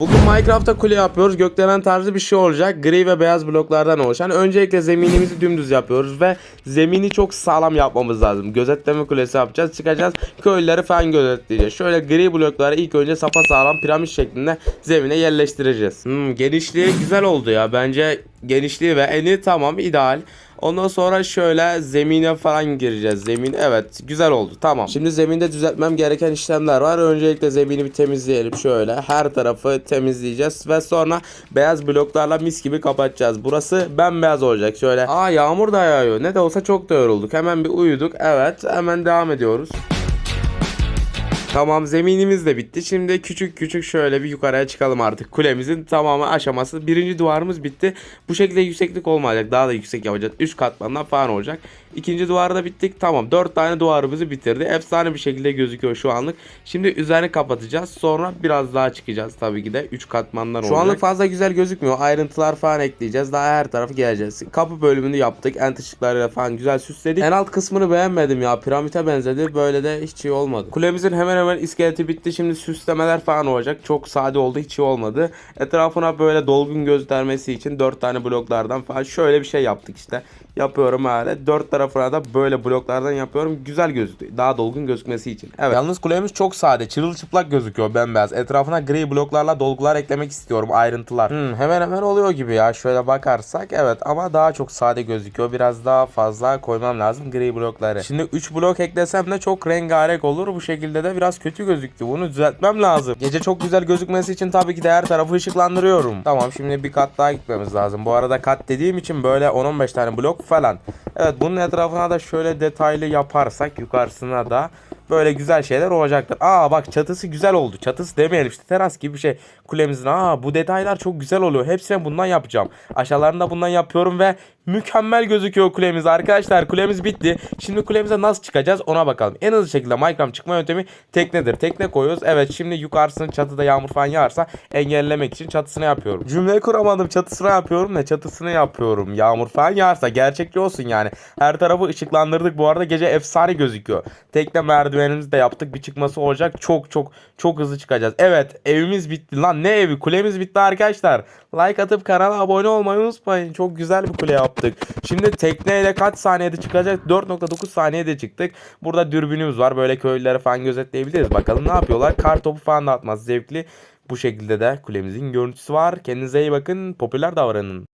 Bugün Minecraft'ta kule yapıyoruz. Gökdelen tarzı bir şey olacak. Gri ve beyaz bloklardan oluşan. Öncelikle zeminimizi dümdüz yapıyoruz ve zemini çok sağlam yapmamız lazım. Gözetleme kulesi yapacağız. Çıkacağız. Köylüleri falan gözetleyeceğiz. Şöyle gri blokları ilk önce sapa sağlam piramit şeklinde zemine yerleştireceğiz. Hmm, genişliği güzel oldu ya. Bence genişliği ve eni tamam ideal. Ondan sonra şöyle zemine falan gireceğiz. Zemin evet güzel oldu. Tamam. Şimdi zeminde düzeltmem gereken işlemler var. Öncelikle zemini bir temizleyelim şöyle. Her tarafı temizleyeceğiz ve sonra beyaz bloklarla mis gibi kapatacağız. Burası bembeyaz olacak. Şöyle. Aa yağmur da yağıyor. Ne de olsa çok da yorulduk. Hemen bir uyuduk. Evet. Hemen devam ediyoruz. Tamam zeminimiz de bitti. Şimdi küçük küçük şöyle bir yukarıya çıkalım artık. Kulemizin tamamı aşaması. Birinci duvarımız bitti. Bu şekilde yükseklik olmayacak. Daha da yüksek yapacağız. Üst katmandan falan olacak. İkinci duvarda bittik. Tamam. Dört tane duvarımızı bitirdi. Efsane bir şekilde gözüküyor şu anlık. Şimdi üzerini kapatacağız. Sonra biraz daha çıkacağız tabii ki de. Üç katmandan olacak. Şu anlık fazla güzel gözükmüyor. Ayrıntılar falan ekleyeceğiz. Daha her tarafı geleceğiz. Kapı bölümünü yaptık. Ent ışıklarıyla falan güzel süsledik. En alt kısmını beğenmedim ya. Piramite benzedi. Böyle de hiç iyi olmadı. Kulemizin hemen hemen iskeleti bitti. Şimdi süslemeler falan olacak. Çok sade oldu. Hiç iyi olmadı. Etrafına böyle dolgun göstermesi için 4 tane bloklardan falan şöyle bir şey yaptık işte. Yapıyorum hala. 4 tarafına da böyle bloklardan yapıyorum. Güzel gözüküyor. Daha dolgun gözükmesi için. Evet. Yalnız kulemiz çok sade. Çırılçıplak gözüküyor bembeyaz. Etrafına gri bloklarla dolgular eklemek istiyorum. Ayrıntılar. Hmm, hemen hemen oluyor gibi ya. Şöyle bakarsak evet ama daha çok sade gözüküyor. Biraz daha fazla koymam lazım gri blokları. Şimdi 3 blok eklesem de çok rengarenk olur. Bu şekilde de biraz kötü gözüktü. Bunu düzeltmem lazım. Gece çok güzel gözükmesi için tabii ki de her tarafı ışıklandırıyorum. Tamam şimdi bir kat daha gitmemiz lazım. Bu arada kat dediğim için böyle 10-15 tane blok falan. Evet bunun etrafına da şöyle detaylı yaparsak yukarısına da böyle güzel şeyler olacaktır. Aa bak çatısı güzel oldu. Çatısı demeyelim işte teras gibi bir şey. Kulemizin aa bu detaylar çok güzel oluyor. Hepsini bundan yapacağım. Aşağılarında bundan yapıyorum ve mükemmel gözüküyor kulemiz arkadaşlar. Kulemiz bitti. Şimdi kulemize nasıl çıkacağız ona bakalım. En hızlı şekilde Minecraft çıkma yöntemi teknedir. Tekne koyuyoruz. Evet şimdi yukarısını çatıda yağmur falan yağarsa engellemek için çatısını yapıyorum. Cümleyi kuramadım. Çatısını yapıyorum ne? Çatısını yapıyorum. Yağmur falan yağarsa gerçekçi olsun yani. Her tarafı ışıklandırdık. Bu arada gece efsane gözüküyor. Tekne merdivenimizi de yaptık. Bir çıkması olacak. Çok çok çok hızlı çıkacağız. Evet evimiz bitti. Lan ne evi? Kulemiz bitti arkadaşlar. Like atıp kanala abone olmayı unutmayın. Çok güzel bir kule yaptık. Şimdi tekneyle kaç saniyede çıkacak? 4.9 saniyede çıktık. Burada dürbünümüz var. Böyle köylüleri falan gözetleyebiliriz. Bakalım ne yapıyorlar? Kar topu falan da atmaz. Zevkli. Bu şekilde de kulemizin görüntüsü var. Kendinize iyi bakın. Popüler davranın.